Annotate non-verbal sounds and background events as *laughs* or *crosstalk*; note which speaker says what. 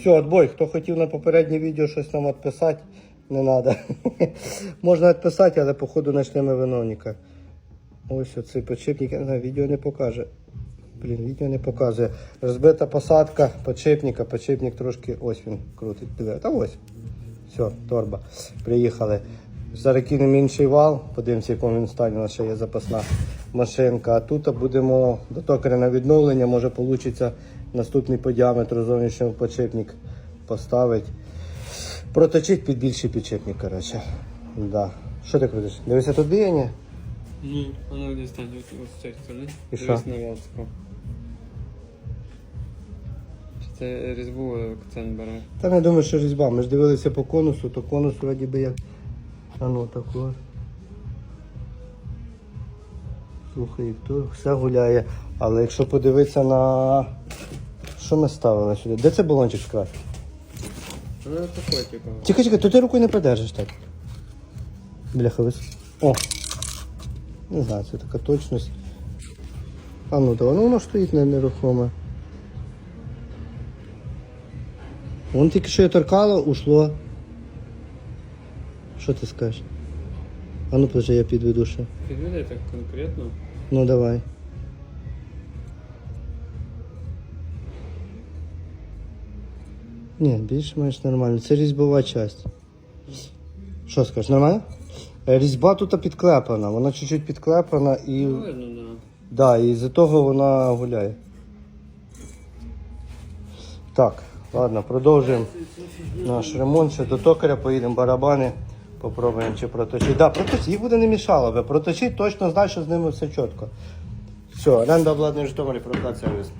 Speaker 1: Все, отбой. Хто хотів на попереднє відео щось нам відписати, не треба. *laughs* Можна відписати, але походу знайшли виновника. Ось оцей подшипник, відео не покаже. Блін, відео не показує. Розбита посадка подшипника, подшипник трошки ось він крутить. Та ось. Все, торба. Приїхали. Зараз кинемо інший вал, подивимося, в якому він стані. У нас ще є запасна машинка. А тут будемо до токаря на відновлення, може вийде наступний по діаметру зовнішнього подшипник поставити. Проточить під більший підшипник, коротше. Да. Що ти крутиш? Дивися тут біяння?
Speaker 2: Ну, воно десь от з цієї сторони.
Speaker 1: І
Speaker 2: Дивись на. Чи це різьбу акцент бере?
Speaker 1: Та не думаю, що різьба. Ми ж дивилися по конусу, то конус вроді би як. А ну так от. Слухай, то все гуляє. Але якщо подивитися на. Що ми ставили сюди? Де це балончик
Speaker 2: такое, типу.
Speaker 1: Чекай, чекай, то ти рукою не подержиш так. Бляха вис. О! Не знаю, це така точність. А ну то воно, воно стоїть не- нерухоме. Вон тільки що я торкало, ушло. Що ти скажеш? А ну подожди, я підведу ще.
Speaker 2: Підведи так конкретно.
Speaker 1: Ну давай. Ні, більш-менш нормально. Це різьбова часть. Що скажеш, нормально? Е, Різьба тут підклепана, вона чуть-чуть підклепана і.
Speaker 2: Ну, видно, да.
Speaker 1: Да, і з-за того вона гуляє. Так, ладно, продовжуємо наш ремонт. Ще до токаря поїдемо барабани. Попробуємо чи проточити. Да, проточити, їх буде не мішало би. Проточити точно знай, що з ними все чітко. Все, оренда обладнання Житомирі, сервіс.